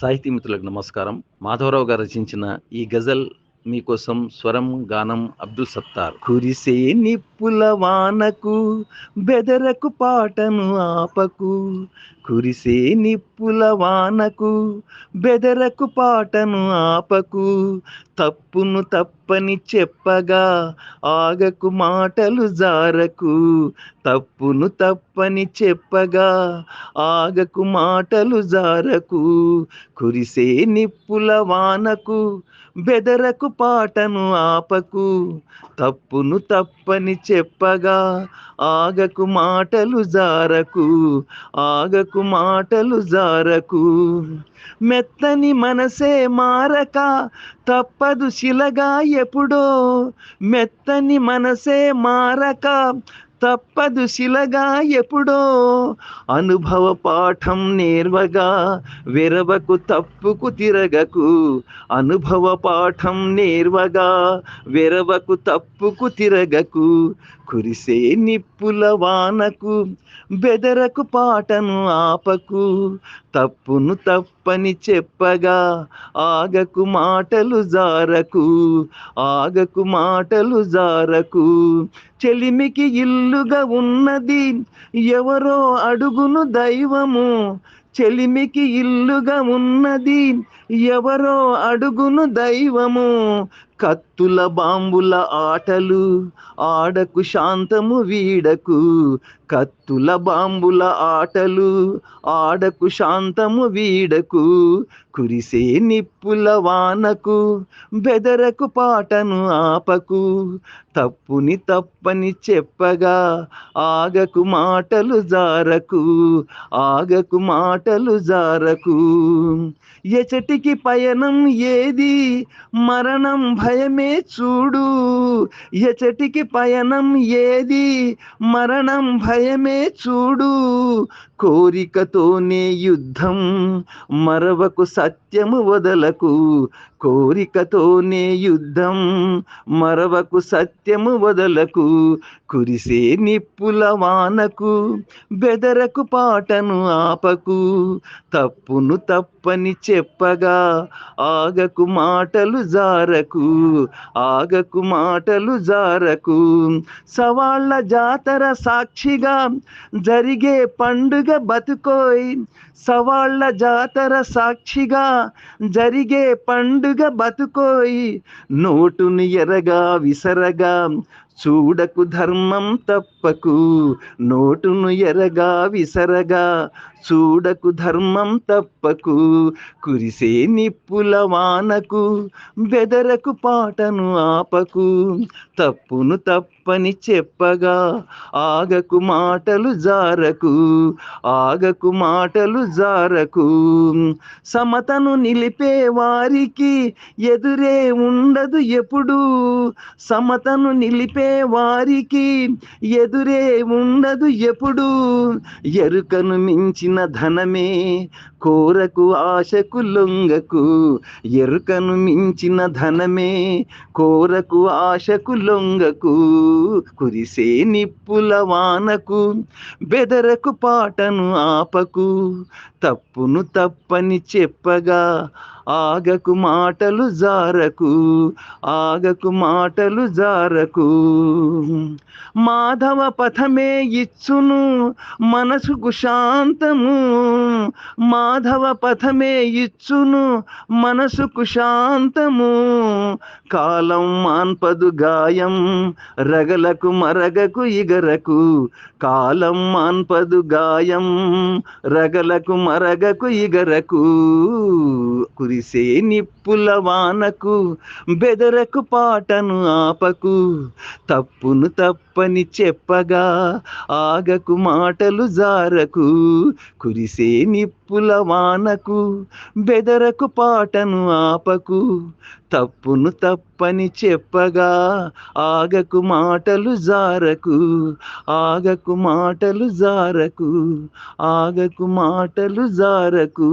సాహితీ మిత్రులకు నమస్కారం. మాధవరావు గారు రచించిన ఈ గజల్ మీకోసం స్వరం గానం అబ్దుల్ సత్తార్. కురిసే నిప్పుల వానకు బెదరకు పాటను ఆపకు. కురిసే నిప్పుల వానకు బెదరకు పాటను ఆపకు తప్పును తప్పని చెప్పగా ఆగకు మాటలు జారకు తప్పును తప్పని చెప్పగా ఆగకు మాటలు జారకు కురిసే నిప్పుల వానకు బెదరకు పాటను ఆపకు తప్పును తప్పని చెప్పగా ఆగకు మాటలు జారకు ఆగకు మాటలు జారకు. మెత్తని మనసే మారక తప్పదు శిలగా ఎప్పుడో. మెత్తని మనసే మారక తప్పదు శిలగా ఎప్పుడో. అనుభవ పాఠం నేర్వగా వెరవకు తప్పుకు తిరగకు. అనుభవ పాఠం నేర్వగా వెరవకు తప్పుకు తిరగకు. కురిసే నిప్పుల వానకు బెదరకు పాటను ఆపకు. తప్పును తప్పని చెప్పగా ఆగకు మాటలు జారకు. ఆగకు మాటలు జారకు. చెలిమికి ఇల్లుగా ఉన్నది ఎవరో అడుగును దైవము. చెలిమికి ఇల్లుగా ఉన్నది ఎవరో అడుగును దైవము. కత్ కత్తుల బాంబుల ఆటలు ఆడకు శాంతము వీడకు. కత్తుల బాంబుల ఆటలు ఆడకు శాంతము వీడకు. కురిసే నిప్పుల వానకు బెదరకు పాటను ఆపకు. తప్పుని తప్పని చెప్పగా ఆగకు మాటలు జారకు ఆగకు మాటలు జారకు. ఎచటికి పయనం ఏది? మరణం భయమే చూడు ఎచటికి పయనం ఏది? మరణం భయమే చూడు కోరికతోనే యుద్ధం మరవకు సత్యము వదలకు. కోరికతోనే యుద్ధం మరవకు సత్యము వదలకు. కురిసే నిప్పుల వానకు బెదరకు పాటను ఆపకు. తప్పును తప్పని చెప్పగా ఆగకు మాటలు జారకు. ఆగకు మాటలు జారకు. సవాళ్ళ జాతర సాక్షిగా జరిగే పండుగ బతుకోయ్. సవాళ్ళ జాతర సాక్షిగా జరిగే పండుగ బతుకోయి. నోటుని ఎరగా విసరగా చూడకు ధర్మం తప్పకు నోటును ఎరగా విసరగా చూడకు ధర్మం తప్పకు కురిసే నిప్పుల వానకు బెదరకు పాటను ఆపకు తప్పును తప్పని చెప్పగా ఆగకు మాటలు జారకు ఆగకు మాటలు జారకు. సమతను నిలిపే వారికి ఎదురే ఉండదు ఎప్పుడు సమతను నిలిపే వారికి ఎదురే ఉండదు ఎప్పుడు. ఎరుకను మించిన ధనమే కోరకు ఆశకు లొంగకు ఎరుకను మించిన ధనమే. కోరకు ఆశకు లొంగకు కురిసే నిప్పుల వానకు బెదరకు పాటను ఆపకు. తప్పును తప్పని చెప్పగా ఆగకు మాటలు జారకు ఆగకు మాటలు జారకు. మాధవ పథమే ఇచ్చును మనసుకు శాంతము. మా మాధవ పథమే ఇచ్చును మనసుకు శాంతము. కాలం మాన్పదు గాయం రగలకు మరగకు ఇగరకు. కాలం మాన్పదు గాయం రగలకు మరగకు ఇగరకు. కురిసే నిప్పుల వానకు బెదరకు పాటను ఆపకు. తప్పును తప్పని చెప్పగా ఆగకు మాటలు జారకు. కురిసే నిప్పుల వానకు బెదరకు పాటను ఆపకు తప్పును తప్పని చెప్పగా ఆగకు మాటలు జారకు ఆగకు మాటలు జారకు ఆగకు మాటలు జారకు.